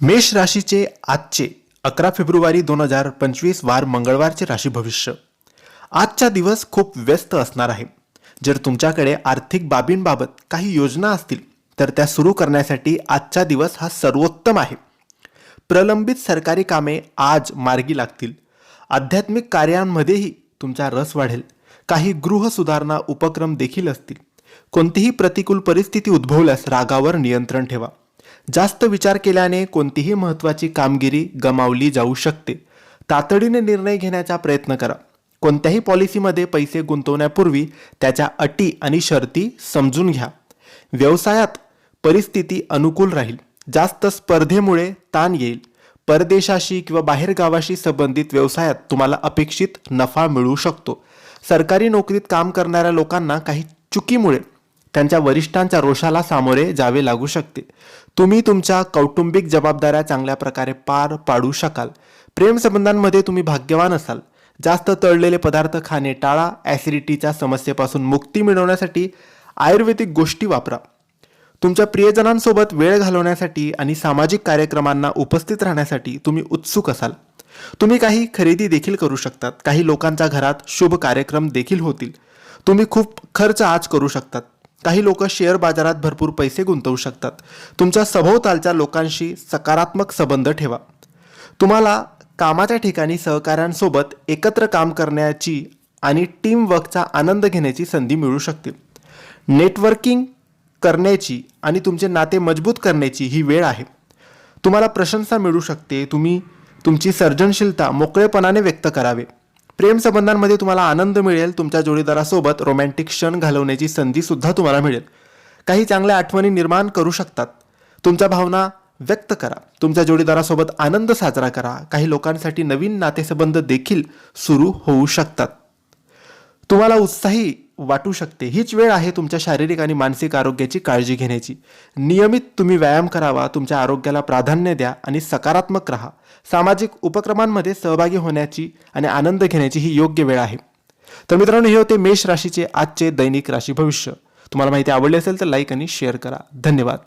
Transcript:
मेष राशीचे आजचे अकरा फेब्रुवारी दोन हजार पंचवीस वार मंगळवारचे राशी भविष्य. आजचा दिवस खूप व्यस्त असणार आहे. जर तुमच्याकडे आर्थिक बाबींबाबत काही योजना असतील तर त्या सुरू करण्यासाठी आजचा दिवस हा सर्वोत्तम आहे. प्रलंबित सरकारी कामे आज मार्गी लागतील. आध्यात्मिक कार्यांमध्येही तुमचा रस वाढेल. काही गृह सुधारणा उपक्रम देखील असतील. कोणतीही प्रतिकूल परिस्थिती उद्भवल्यास रागावर नियंत्रण ठेवा. जास्त विचार केल्याने कोणतीही महत्त्वाची कामगिरी गमावली जाऊ शकते. तातडीने निर्णय घेण्याचा प्रयत्न करा. कोणत्याही पॉलिसीमध्ये पैसे गुंतवण्यापूर्वी त्याच्या अटी आणि शर्ती समजून घ्या. व्यवसायात परिस्थिती अनुकूल राहील. जास्त स्पर्धेमुळे ताण येईल. परदेशाशी किंवा बाहेरगावाशी संबंधित व्यवसायात तुम्हाला अपेक्षित नफा मिळू शकतो. सरकारी नोकरीत काम करणाऱ्या लोकांना काही चुकीमुळे त्यांच्या वरिष्ठांच्या रोषाला सामोरे जावे लागू शकते. तुम्ही तुमच्या कौटुंबिक जबाबदाऱ्या चांगल्या प्रकारे पार पाडू शकाल. प्रेमसंबंधांमध्ये तुम्ही भाग्यवान असाल. जास्त तळलेले पदार्थ खाणे टाळा. ॲसिडिटीच्या समस्येपासून मुक्ती मिळवण्यासाठी आयुर्वेदिक गोष्टी वापरा. तुमच्या प्रियजनांसोबत वेळ घालवण्यासाठी आणि सामाजिक कार्यक्रमांना उपस्थित राहण्यासाठी तुम्ही उत्सुक असाल. तुम्ही काही खरेदी देखील करू शकतात. काही लोकांच्या घरात शुभ कार्यक्रम देखील होतील. तुम्ही खूप खर्च आज करू शकतात. काही लोक शेअर बाजारात भरपूर पैसे गुंतवू शकतात. तुमच्या सभोवतालच्या लोकांशी सकारात्मक संबंध ठेवा. तुम्हाला कामाच्या ठिकाणी सहकाऱ्यांसोबत एकत्र काम करण्याची आणि टीमवर्कचा आनंद घेण्याची संधी मिळू शकते. नेटवर्किंग करण्याची आणि तुमचे नाते मजबूत करण्याची ही वेळ आहे. तुम्हाला प्रशंसा मिळू शकते. तुम्ही तुमची सर्जनशीलता मोकळेपणाने व्यक्त करावे. प्रेमसंबंधांमध्ये तुम्हाला आनंद मिळेल तुमच्या जोडीदारासोबत रोमॅन्टिक क्षण घालवण्याची संधी सुद्धा तुम्हाला मिळेल. काही चांगल्या आठवणी निर्माण करू शकतात. तुमच्या भावना व्यक्त करा. तुमच्या जोडीदारासोबत आनंद साजरा करा. काही लोकांसाठी नवीन नातेसंबंध देखील सुरू होऊ शकतात. तुम्हाला उत्साही वाटू शकते. हीच वेळ आहे तुमच्या शारीरिक आणि मानसिक आरोग्याची काळजी घेण्याची. नियमित तुम्ही व्यायाम करावा तुमच्या आरोग्याला प्राधान्य द्या आणि सकारात्मक राहा. सामाजिक उपक्रमांमध्ये सहभागी होण्याची आणि आनंद घेण्याची ही योग्य वेळ आहे. तर मित्रांनो हे होते मेष राशीचे आजचे दैनिक राशी भविष्य. तुम्हाला माहिती आवडली असेल तर लाईक आणि शेअर करा. धन्यवाद.